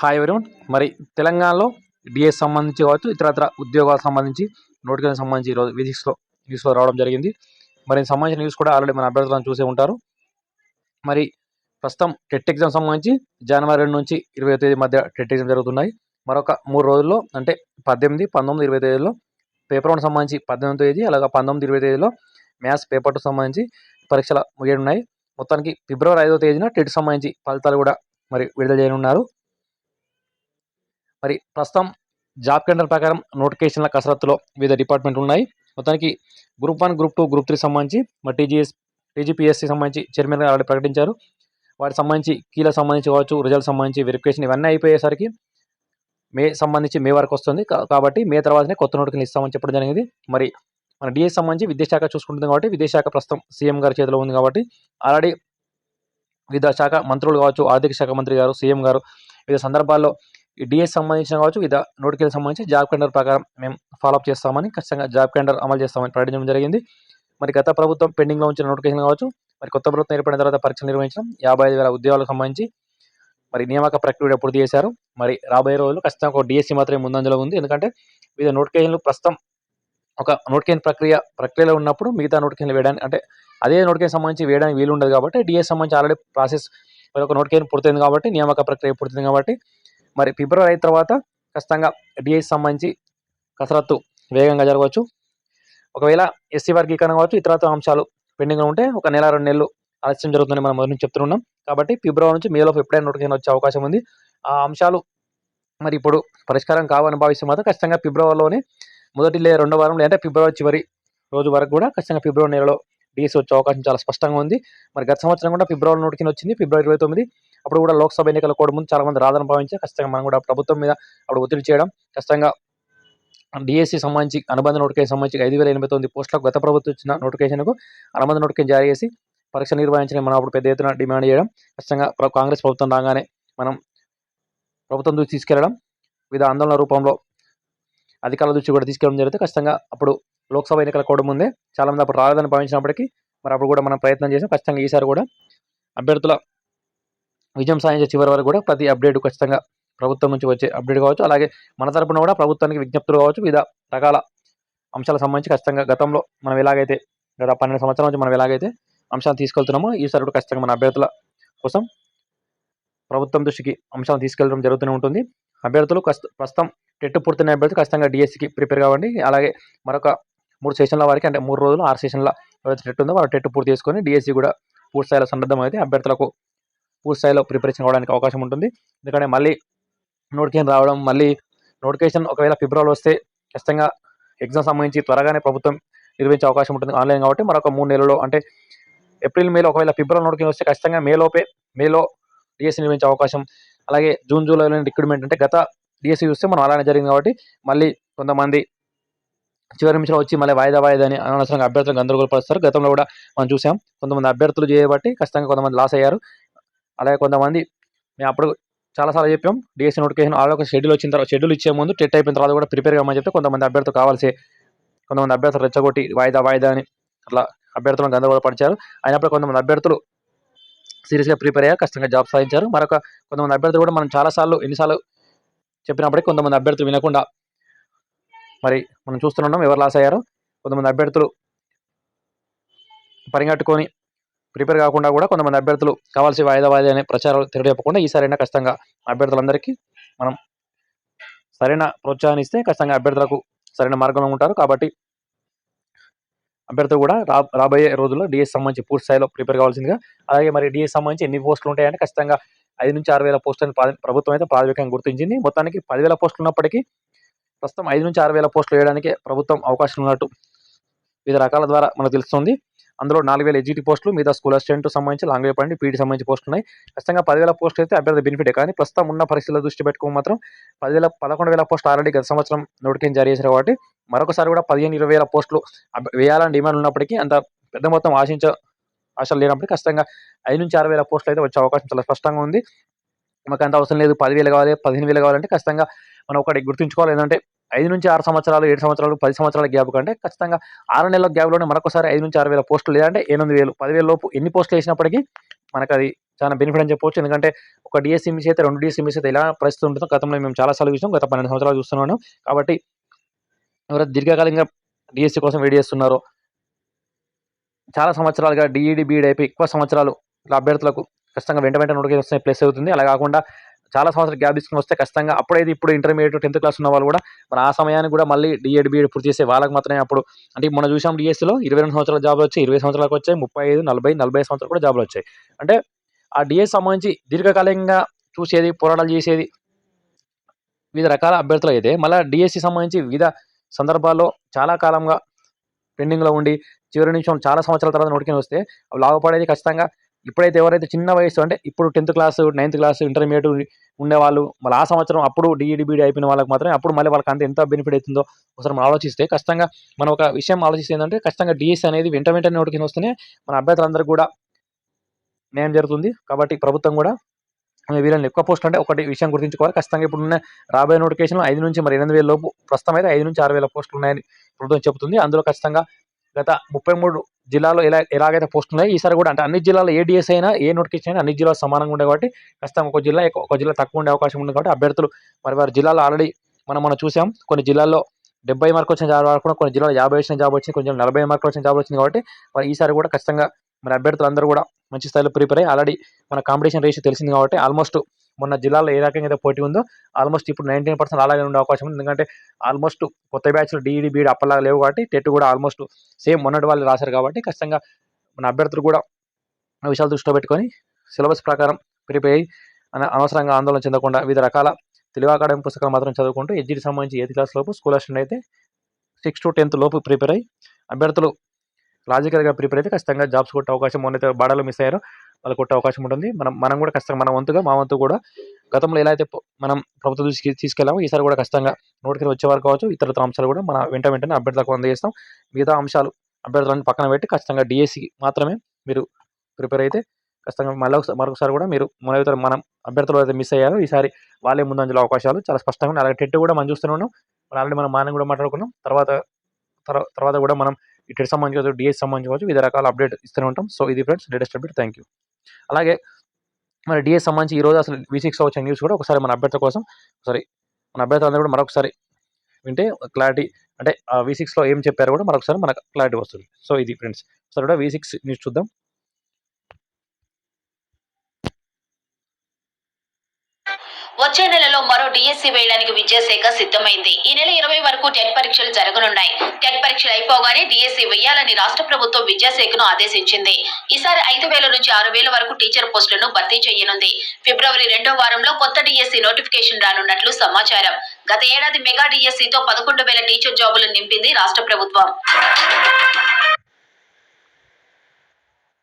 Hi everyone మరి తెలంగాణలో DS సంబంధించి కావచ్చు ఇతరత్ర ఉద్యోగాలకు సంబంధించి నోటిఫికేషన్ సంబంధించి ఈరోజు విజిక్స్లో న్యూస్లో రావడం జరిగింది. మరి సంబంధించిన న్యూస్ కూడా ఆల్రెడీ మన అభ్యర్థులను చూసే ఉంటారు. మరి ప్రస్తుతం టెట్ ఎగ్జామ్ సంబంధించి జనవరి రెండు నుంచి ఇరవై తేదీ మధ్య టెట్ ఎగ్జామ్ జరుగుతున్నాయి. మరొక మూడు రోజుల్లో అంటే పద్దెనిమిది పంతొమ్మిది ఇరవై తేదీలో పేపర్ వన్ సంబంధించి పద్దెనిమిది తేదీ అలాగే పంతొమ్మిది ఇరవై తేదీలో మ్యాథ్స్ పేపర్ టూ సంబంధించి పరీక్షలు ముగియనున్నాయి. మొత్తానికి ఫిబ్రవరి ఐదో తేదీన టెట్ సంబంధించి ఫలితాలు కూడా మరి విడుదల చేయనున్నారు. మరి ప్రస్తుతం జాబ్ కేంద్రం ప్రకారం నోటిఫికేషన్ల కసరత్తులో వివిధ డిపార్ట్మెంట్లు ఉన్నాయి. మొత్తానికి group one group two group three సంబంధించి మరి టీజీఎస్ టీజీపీఎస్సీ సంబంధించి చైర్మన్ గారు ఆల్రెడీ ప్రకటించారు. వాటికి సంబంధించి కీలకు సంబంధించి కావచ్చు రిజల్ట్ సంబంధించి వెరిఫికేషన్ ఇవన్నీ అయిపోయేసరికి మే సంబంధించి మే వరకు వస్తుంది. కాబట్టి మే తర్వాతనే కొత్త నోటికలు ఇస్తామని చెప్పడం జరిగింది. మరి మన డిఎస్ సంబంధించి విద్యాశాఖ చూసుకుంటుంది కాబట్టి విద్యాశాఖ ప్రస్తుతం సీఎం గారి చేతిలో ఉంది కాబట్టి ఆల్రెడీ వివిధ శాఖ మంత్రులు కావచ్చు ఆర్థిక శాఖ మంత్రి గారు సీఎం గారు వివిధ సందర్భాల్లో ఈ డిఎస్ సంబంధించిన కావచ్చు ఇదా నోటిఫికేషన్ సంబంధించి జాబ్ క్యాలెండర్ ప్రకారం మేము ఫాలోఅప్ చేస్తామని ఖచ్చితంగా జాబ్ క్యాండర్ అమలు చేస్తామని ప్రకటించడం జరిగింది. మరి గత ప్రభుత్వం పెండింగ్లో ఉంచిన నోటిఫికేషన్ కావచ్చు మరి కొత్త ప్రభుత్వం ఏర్పడిన తర్వాత పరీక్షలు నిర్వహించడం యాభై ఐదు వేల ఉద్యోగాలకు సంబంధించి మరి నియామక ప్రక్రియ పూర్తి చేశారు. మరి రాబోయే రోజులు ఖచ్చితంగా ఒక డిఎస్సి మాత్రమే ముందంజలో ఉంది. ఎందుకంటే వివిధ నోటిఫికేషన్లు ప్రస్తుతం ఒక నోటిఫికేషన్ ప్రక్రియ ప్రక్రియలో ఉన్నప్పుడు మిగతా నోటిఫికేషన్లు వేయడానికి అంటే అదే నోటిఫికేషన్ సంబంధించి వేయడానికి వీలు ఉండదు కాబట్టి డిఎస్ సంబంధించి ఆల్రెడీ ప్రాసెస్ మరి ఒక నోటిఫికేషన్ పూర్తయింది కాబట్టి నియామక ప్రక్రియ పూర్తయింది కాబట్టి మరి ఫిబ్రవరి అయిన తర్వాత ఖచ్చితంగా డిఎస్ సంబంధించి కసరత్తు వేగంగా జరగవచ్చు. ఒకవేళ ఎస్సీ వర్గీకరణ కావచ్చు ఇతరత్వ అంశాలు పెండింగ్లో ఉంటే ఒక నెల రెండు నెలలు ఆలస్యం జరుగుతుందని మనం మొదటి నుంచి చెప్తున్నాం. కాబట్టి ఫిబ్రవరి నుంచి మేలో ఎప్పుడైనా నోటిఫికేషన్ వచ్చే అవకాశం ఉంది. ఆ అంశాలు మరి ఇప్పుడు పరిష్కారం కావని భావిస్తే మాత్రం ఖచ్చితంగా ఫిబ్రవరిలోనే మొదటి లేదా రెండో వారం లేదంటే ఫిబ్రవరి చివరి రోజు వరకు కూడా ఖచ్చితంగా ఫిబ్రవరి నెలలో డిఎస్ వచ్చే అవకాశం చాలా స్పష్టంగా ఉంది. మరి గత సంవత్సరం కూడా ఫిబ్రవరి నోటికి వచ్చింది. ఫిబ్రవరి ఇరవై తొమ్మిది అప్పుడు కూడా లోక్సభ ఎన్నికల కూడా ముందు చాలా మంది రాదని భావించి ఖచ్చితంగా మనం కూడా ప్రభుత్వం మీద అప్పుడు ఒత్తిడి చేయడం ఖచ్చితంగా డిఎస్సి సంబంధించి అనుబంధ నోటిఫికేషన్ సంబంధించి ఐదు వేల ఎనభై తొమ్మిది పోస్టులకు గత ప్రభుత్వం ఇచ్చిన నోటిఫికేషన్కు అనుబంధ నోటిఫికేషన్ జారీ చేసి పరీక్ష నిర్వహించిన మనం అప్పుడు పెద్ద ఎత్తున డిమాండ్ చేయడం ఖచ్చితంగా ప్ర- కాంగ్రెస్ ప్రభుత్వం రాగానే మనం ప్రభుత్వం దృష్టి తీసుకెళ్ళడం వివిధ ఆందోళన రూపంలో అధికారుల దృష్టి కూడా తీసుకెళ్ళడం జరిగితే ఖచ్చితంగా అప్పుడు లోక్సభ ఎన్నికల కూడా ముందే చాలామంది అప్పుడు రాలేదని భావించినప్పటికీ మరి అప్పుడు కూడా మనం ప్రయత్నం చేసాం. ఖచ్చితంగా ఈసారి కూడా అభ్యర్థుల విజయం సాధించే చివరి వరకు కూడా ప్రతి అప్డేట్ ఖచ్చితంగా ప్రభుత్వం నుంచి వచ్చే అప్డేట్ కావచ్చు. అలాగే మన తరపున కూడా ప్రభుత్వానికి విజ్ఞప్తులు కావచ్చు. వివిధ రకాల అంశాలకు సంబంధించి ఖచ్చితంగా గతంలో మనం ఎలాగైతే గత పన్నెండు సంవత్సరాల నుంచి మనం ఎలాగైతే అంశాలు తీసుకెళ్తున్నామో ఈసారి కూడా ఖచ్చితంగా మన అభ్యర్థుల కోసం ప్రభుత్వం దృష్టికి అంశాలను తీసుకెళ్ళడం జరుగుతూనే ఉంటుంది. అభ్యర్థులు ప్రస్తుతం టెట్ పూర్తయిన అభ్యర్థులు ఖచ్చితంగా డిఎస్సికి ప్రిపేర్ కావండి. అలాగే మరొక మూడు సెషన్ల వారికి అంటే మూడు రోజులు ఆరు సెషన్ల ఎవరైతే టెట్ ఉందో వారు టెట్ పూర్తి చేసుకొని డిఎస్సి కూడా పూర్తి స్థాయిలో సన్నద్ధం అయితే అభ్యర్థులకు పూర్తి స్థాయిలో ప్రిపరేషన్ అవ్వడానికి అవకాశం ఉంటుంది. ఎందుకంటే మళ్ళీ నోటిఫికేషన్ రావడం మళ్ళీ నోటిఫికేషన్ ఒకవేళ ఫిబ్రవరిలో వస్తే ఖచ్చితంగా ఎగ్జామ్ సంబంధించి త్వరగానే ప్రభుత్వం నిర్వహించే అవకాశం ఉంటుంది ఆన్లైన్ కాబట్టి మరొక మూడు నెలల్లో అంటే ఏప్రిల్ మేలో ఒకవేళ ఫిబ్రవరి నోటిఫికేషన్ వస్తే ఖచ్చితంగా మేలోపే మేలో డిఎస్సి నిర్వహించే అవకాశం. అలాగే జూన్ జూలైలో రిక్రూట్మెంట్ అంటే గత డిఎస్సీ చూస్తే మనం అలానే జరిగింది కాబట్టి మళ్ళీ కొంతమంది చివరి నిమిషంలో వచ్చి మళ్ళీ వాయిదా వాయిదా అని అనవసరంగా అభ్యర్థులు గందరగోళపరుస్తారు గతంలో కూడా మనం చూసాం. కొంతమంది అభ్యర్థులు చేయబట్టి ఖచ్చితంగా కొంతమంది లాస్ అయ్యారు. అలాగే కొంతమంది మేము అప్పుడు చాలాసార్లు చెప్పాం డిఎస్సీ నోటిఫికేషన్ ఆల్రెడీ ఒక షెడ్యూల్ వచ్చిన తర్వాత షెడ్యూల్ ఇచ్చే ముందు టెట్ అయిపోయిన తర్వాత కూడా ప్రిపేర్ కామని చెప్తే కొంతమంది అభ్యర్థులు కావాల్సి కొంతమంది అభ్యర్థులు రెచ్చగొట్టి వాయిదా వాయిదా అని అట్లా అభ్యర్థులను గందరగోళపరిచారు. అయినప్పుడు కొంతమంది అభ్యర్థులు సీరియస్గా ప్రిపేర్ అయ్యారు కష్టంగా జాబ్ సాధించారు. మరొక కొంతమంది అభ్యర్థులు కూడా మనం చాలాసార్లు ఎన్నిసార్లు చెప్పినప్పటికీ కొంతమంది అభ్యర్థులు వినకుండా మరి మనం చూస్తున్నాం ఎవరు లాస్ అయ్యారు. కొంతమంది అభ్యర్థులు పరిగెట్టుకొని ప్రిపేర్ కాకుండా కూడా కొంతమంది అభ్యర్థులు కావాల్సి వాయిదా వాయిదా అనే ప్రచారాలు తెలియజెప్పకుండా ఈసారైనా ఖచ్చితంగా అభ్యర్థులందరికీ మనం సరైన ప్రోత్సాహాన్ని ఇస్తే ఖచ్చితంగా అభ్యర్థులకు సరైన మార్గంలో ఉంటారు. కాబట్టి అభ్యర్థులు కూడా రా రాబోయే రోజుల్లో డిఎస్ సంబంధించి పూర్తి స్థాయిలో ప్రిపేర్ కావాల్సిందిగా అలాగే మరి డిఎస్ సంబంధించి ఎన్ని పోస్టులు ఉంటాయంటే ఖచ్చితంగా ఐదు నుంచి ఆరు వేల పోస్టులను ప్రభుత్వం అయితే ప్రాథమికంగా గుర్తించింది. మొత్తానికి పదివేల పోస్టులు ఉన్నప్పటికీ ప్రస్తుతం ఐదు నుంచి ఆరు వేల పోస్టులు వేయడానికి ప్రభుత్వం అవకాశం ఉన్నట్టు వివిధ రకాల ద్వారా మనకు తెలుస్తుంది. అందులో నాలుగు వేల ఎజిటి పోస్టులు మీద స్కూల్ అసిస్టెంట్ సంబంధించి లాంగ్ వేప్ పీటీ సంబంధించి పోస్టులు ఉన్నాయి. ఖచ్చితంగా పదివేల పోస్టులు అయితే అభ్యర్థి బెనిఫిట్ కానీ ప్రస్తుతం ఉన్న పరిస్థితుల దృష్టి పెట్టుకుని మాత్రం పదివేల పదకొండు వేల పోస్టులు ఆల్రెడీ గత సంవత్సరం నోటికేం జారీ చేశారు కాబట్టి మరొకసారి కూడా పదిహేను ఇరవై వేల పోస్టులు వేయాలని డిమాండ్ ఉన్నప్పటికీ అంత పెద్ద మొత్తం ఆశించ ఆశలు లేనప్పటికీ ఖచ్చితంగా ఐదు నుంచి ఆరు వేల పోస్టులు అయితే వచ్చే అవకాశం చాలా స్పష్టంగా ఉంది. మాకు అంత అవసరం లేదు. పదివేలు కావాలి పదిహేను వేలు కావాలంటే ఖచ్చితంగా మనం ఒకటి గుర్తుంచుకోవాలి. ఏంటంటే ఐదు నుంచి ఆరు సంవత్సరాలు ఏడు సంవత్సరాలు పది సంవత్సరాల గ్యాప్ కంటే ఖచ్చితంగా ఆరు నెలల గ్యాప్లోనే మరొకసారి ఐదు నుంచి ఆరు వేల పోస్టులు లేదంటే ఎనిమిది వేలు. పదివేల లోపు ఎన్ని పోస్టులు వేసినప్పటికీ మనకు అది చాలా బెనిఫిట్ అని చెప్పవచ్చు ఎందుకంటే ఒక డిఎస్సీ మిస్ అయితే రెండు డిఎస్సీ మిస్ అయితే ఎలా పరిస్థితి ఉంటుందో గతంలో మేము చాలా సార్లు చూసాం గత పన్నెండు సంవత్సరాలు చూస్తున్నాను. కాబట్టి ఎవరైతే దీర్ఘకాలికంగా డిఎస్సీ కోసం వెయిట్ చేస్తున్నారో చాలా సంవత్సరాలుగా డిఈడి బీఈడి అయిపోయి ఎక్కువ సంవత్సరాలు అభ్యర్థులకు ఖచ్చితంగా వెంట వెంట నోటిఫికేషన్ వస్తే ప్లస్ అవుతుంది. అలా కాకుండా చాలా సంవత్సరాలు గ్యాప్ తీసుకుని వస్తే ఖచ్చితంగా అప్పుడైతే ఇప్పుడు ఇంటర్మీడియట్ టెన్త్ క్లాస్ ఉన్న వాళ్ళు కూడా మరి ఆ సమయానికి కూడా మళ్ళీ డిఎడ్ బిఎడ్ పూర్తి చేసే వాళ్ళకి మాత్రమే అప్పుడు. అంటే మనం చూసాం డిఎస్సీలో ఇరవై రెండు సంవత్సరాల జాబ్లు వచ్చాయి ఇరవై సంవత్సరాలకు వచ్చాయి ముప్పై ఐదు నలభై నలభై సంవత్సరాలు కూడా జాబ్లు వచ్చాయి. అంటే ఆ డిఎస్ సంబంధించి దీర్ఘకాలికంగా చూసేది పోరాటాలు చేసేది వివిధ రకాల అభ్యర్థులు అయితే మళ్ళీ డిఎస్సి సంబంధించి వివిధ సందర్భాల్లో చాలా కాలంగా పెండింగ్లో ఉండి చివరి నిమిషం చాలా సంవత్సరాల తర్వాత నోటికి వస్తే అవి లాభపడేది ఖచ్చితంగా ఇప్పుడైతే ఎవరైతే చిన్న వయసు అంటే ఇప్పుడు tenth class ninth class intermediate ఉండేవాళ్ళు మళ్ళీ ఆ సంవత్సరం అప్పుడు డిఈడి బీడీ అయిపోయిన వాళ్ళకి మాత్రమే అప్పుడు మళ్ళీ వాళ్ళకి అంత ఎంత బెనిఫిట్ అవుతుందో ఒకసారి మనం ఆలోచిస్తే ఖచ్చితంగా మనం ఒక విషయం ఆలోచిస్తే ఏంటంటే ఖచ్చితంగా డిఎస్ అనేది వెంట వెంటనే నోటికి వస్తేనే మన అభ్యర్థులందరూ కూడా న్యాయం జరుగుతుంది. కాబట్టి ప్రభుత్వం కూడా వీళ్ళని ఎక్కువ పోస్ట్ అంటే ఒకటి విషయం గుర్తుంచుకోవాలి. ఖచ్చితంగా ఇప్పుడు ఉన్న రాబోయే నోటిఫికేషన్ ఐదు నుంచి మరి ఎనిమిది వేల లోపు ప్రస్తుతం అయితే ఐదు నుంచి ఆరు వేల పోస్టులు ఉన్నాయని ప్రభుత్వం చెబుతుంది. అందులో ఖచ్చితంగా గత ముప్పై మూడు జిల్లాలో ఎలా ఎలాగైతే పోస్టులు ఉన్నాయో ఈసారి కూడా అంటే అన్ని జిల్లాలో ఏ డిఎస్ అయినా ఏ నోటిఫికేషన్ అయినా అన్ని జిల్లాలు సమానంగా ఉండే కాబట్టి ఖచ్చితంగా ఒక జిల్లా ఒక జిల్లా తక్కువ ఉండే అవకాశం ఉంది కాబట్టి అభ్యర్థులు మరి వారి జిల్లాలో ఆల్రెడీ మనం మనం చూసాం. కొన్ని జిల్లాల్లో డెబ్బై మార్కులు వచ్చిన జాబ్ రాకుండా కొన్ని జిల్లాలో యాభై వచ్చిన జాబ్ వచ్చింది కొంచెం నలభై మార్కులు వచ్చిన జాబ్ వచ్చింది కాబట్టి మరి ఈసారి కూడా ఖచ్చితంగా మన అభ్యర్థులు అందరూ కూడా మంచి స్థాయిలో ప్రిపేర్ అయ్యి ఆల్రెడీ మన కాంపిటీషన్ రేషియో తెలిసింది కాబట్టి ఆల్మోస్ట్ మొన్న జిల్లాలో ఏ రకంగా అయితే పోటీ ఉందో ఆల్మోస్ట్ ఇప్పుడు నైన్టీన్ పర్సెంట్ అలాగే ఉండే అవకాశం ఉంది. ఎందుకంటే ఆల్మోస్ట్ కొత్త బ్యాచ్లు డీఈడి బీఈడి అప్పలాగా లేవు కాబట్టి టెట్ కూడా ఆల్మోస్ట్ సేమ్ మొన్నటి వాళ్ళు రాశారు కాబట్టి ఖచ్చితంగా మన అభ్యర్థులు కూడా విషయాలు దృష్టిలో పెట్టుకొని సిలబస్ ప్రకారం ప్రిపేర్ అయ్యి అనవసరంగా ఆందోళన చెందకుండా వివిధ రకాల తెలుగు అకాడమీ పుస్తకాలు మాత్రం చదువుకుంటూ ఎడ్జికి సంబంధించి ఎయిత్ క్లాస్ లోపు స్కూల్ అసిస్టెంట్ అయితే సిక్స్ టు టెన్త్ లోపు ప్రిపేర్ అయ్యి అభ్యర్థులు లాజికల్గా ప్రిపేర్ అయితే ఖచ్చితంగా జాబ్స్ కొట్టే అవకాశం మొన్నైతే బాడలో మిస్ అయ్యారు. వాళ్ళు కొట్టే అవకాశం ఉంటుంది. మనం మనం కూడా ఖచ్చితంగా మన వంతుగా మా వంతు కూడా గతంలో ఎలా అయితే మనం ప్రభుత్వం దృష్టికి తీసుకెళ్ళామో ఈసారి కూడా ఖచ్చితంగా నోటికి వచ్చే వరకు కావచ్చు ఇతర అంశాలు కూడా మన వెంట వెంటనే అభ్యర్థులకు అందజేస్తాం. మిగతా అంశాలు అభ్యర్థులను పక్కన పెట్టి ఖచ్చితంగా డిఎస్సి మాత్రమే మీరు ప్రిపేర్ అయితే ఖచ్చితంగా మళ్ళీ ఒకసారి మరొకసారి కూడా మీరు మన మనం అభ్యర్థులు అయితే మిస్ అయ్యారు. ఈసారి వాళ్ళే ముందంజలో అవకాశాలు. చాలా స్పష్టంగా ఉన్నాయి. అలాగే టెట్ కూడా మనం చూస్తూనే ఉన్నాం. ఆల్రెడీ మనం మార్నింగ్ కూడా మాట్లాడుకున్నాం. తర్వాత తర్వాత కూడా మనం ఈ టెట్ సంబంధించి కావచ్చు డిఎస్ సంబంధించి కావచ్చు వివిధ రకాల అప్డేట్ ఇస్తూనే ఉంటాం. సో ఇది friends latest update. Thank you అలాగే మరి డిఎస్ సంబంధించి ఈ రోజు అసలు వి సిక్స్ వచ్చిన న్యూస్ కూడా ఒకసారి మన అభ్యర్థుల కోసం సారీ మన అభ్యర్థులందరూ కూడా మరొకసారి వింటే క్లారిటీ అంటే వి సిక్స్లో ఏం చెప్పారో కూడా మరొకసారి మనకు క్లారిటీ వస్తుంది. సో ఇది ఫ్రెండ్స్ ఒకసారి కూడా వి సిక్స్ న్యూస్ చూద్దాం. వచ్చే నెలలో మరో డిఎస్సి వేయడానికి విద్యాశాఖ సిద్ధమైంది. ఈ నెల ఇరవై వరకు టెట్ పరీక్షలు జరగనున్నాయి. టెట్ పరీక్షలు అయిపోగానే డిఎస్సి వేయాలని రాష్ట్ర ప్రభుత్వం విద్యాశాఖను ఆదేశించింది. ఈసారి ఐదు వేల నుంచి ఆరు వేల వరకు టీచర్ పోస్టులను భర్తీ చేయనుంది. ఫిబ్రవరి రెండో వారంలో కొత్త డిఎస్సి నోటిఫికేషన్ రానున్నట్లు సమాచారం. గత ఏడాది మెగా డిఎస్సితో పదకొండు వేల టీచర్ జాబులు నింపింది రాష్ట్ర ప్రభుత్వం.